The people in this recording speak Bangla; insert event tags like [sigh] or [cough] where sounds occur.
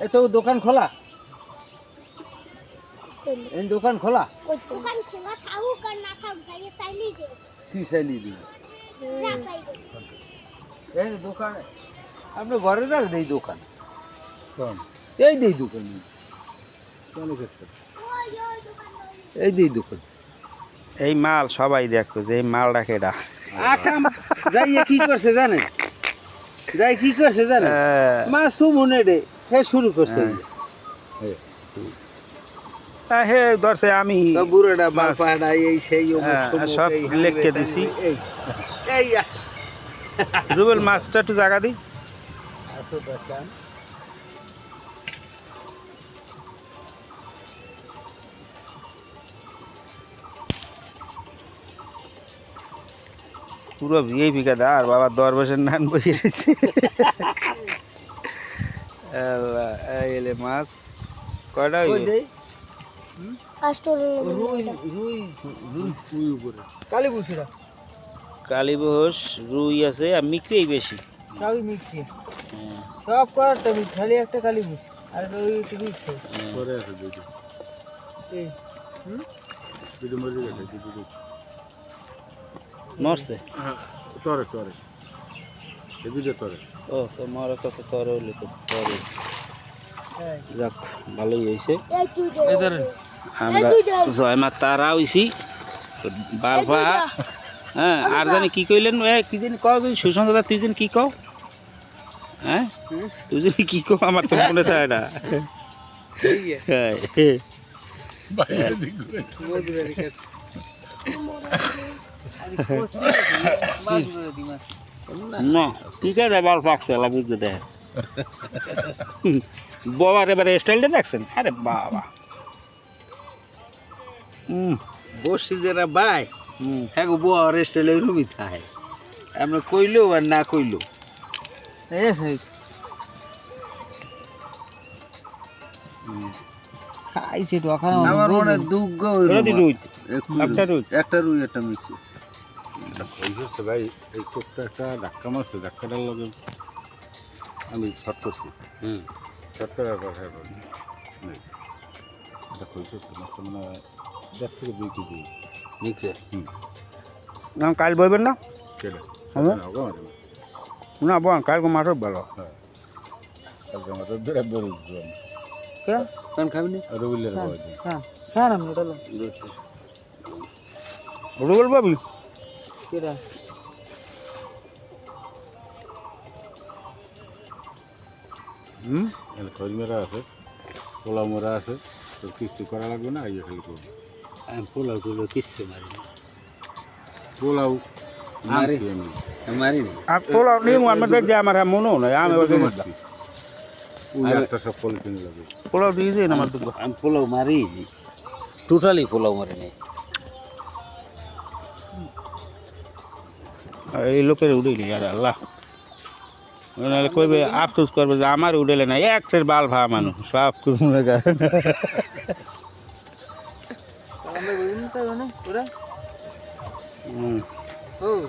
এ তো দোকান খোলা। এই দোকান খোলা? দোকান খোলা না কি চাইবে। এই দোকান আপনি ঘরে রাখ দেই দোকান। এই দেই দোকান। কেন দোকান? এই দেই দোকান। এই মাল সবাই দেখতো যে এই মাল রাখে এটা আকাম যাইয়ে কি করছে জানেন? যাই কি করছে জানেন? হ্যাঁ, মাছ তো মনে রে। হে শুরু করছে হ্যাঁ। তা হে ধরছে আমি বুড়োটা বাপাটা এই সেই হ্যাঁ, সব লিখকে দিছি। এই রুবেল মাছটা একটু জায়গা দিই আসো। পুরো এই বিঘা দা আর বাবা দর বছর নান বসে রয়েছে [laughs] এলে মাছ। কয়টা হইল? দেই? রুই। রুই রুই রুই উপরে। কালী বুসিরা রুই আছে আর মিক্রেই বেশি। সবই মিক্সি। হ্যাঁ, সব করারটা মিক্স খালি একটা কালী বুস আর ওই একটু হ্যাঁ। পরে আছে দুটো এই হুম? দুটো মরে গেছে দুটো মরছে? তরে তরে। এই দুটো তরে। ও তো মরা কত তর হইল তো তরে হ্যাঁ যাক ভালোই হয়েছে আমরা জয় মা তারা হইছি। বালফা হ্যাঁ আর জানি কি কইলেন? এ কি জানি কও সুশান্ত দা তুই জানি কি কও? হ্যাঁ? তুই জানি কি কও আমার তো মনে থাকে না। হ্যাঁ, [laughs] না কি করে বাল পাকছে আলা বুঝতে দেয় বাবার এবারে স্টাইলটা দেখছেন? আরে বাবা। হুম বসি যারা বাই হ্যাঁ রুমি থাকে। আমরা কইলো আর না কইলো খাইছে মনে একটা রুই? একটা রুই হয়েছে ভাই। এই চোখটা একটা ধাক্কা মারছে ধাক্কাটার লগে আমি শর্ট করছি। হুম। শর্ট করার হ্যাঁ। নেই। এটা কইছে মাছটা মানে দেড় থেকে দুই কেজি। মিক্সি না কাল বইবেন না? কেটে হ্যাঁ? না না না বোন কালকে মাঠও ভালো হ্যাঁ। কালকে আমাদের বেড়া বেড়ে কে? কোন খাবি না? রবিলের হ্যাঁ হ্যাঁ। আমি ওটা বাবু? কেডা হুম এখানে খৈরমেরা আছে পোলাও মোরা আছে তো কিস্তি করা লাগবে না ইয়ে খালি করব আমি পোলাও টুলো কিচ্ছু মারি পোলাও মারে। মারি পোলাও নিয়ে আমার দেখে আমার মনেও নয় আমি ওকে মারছি। পোলাও দিয়ে দিন আমার পোলাও মারি টোটালি পোলাও মারি নাই এই লোকের উড়েলি আর আল্লাহ। নাহলে কইবে আফসোস করবে যে আমার উড়েলে না এক সের বাল ভা মানুষ সব কিছু মনে তো হুম। ও।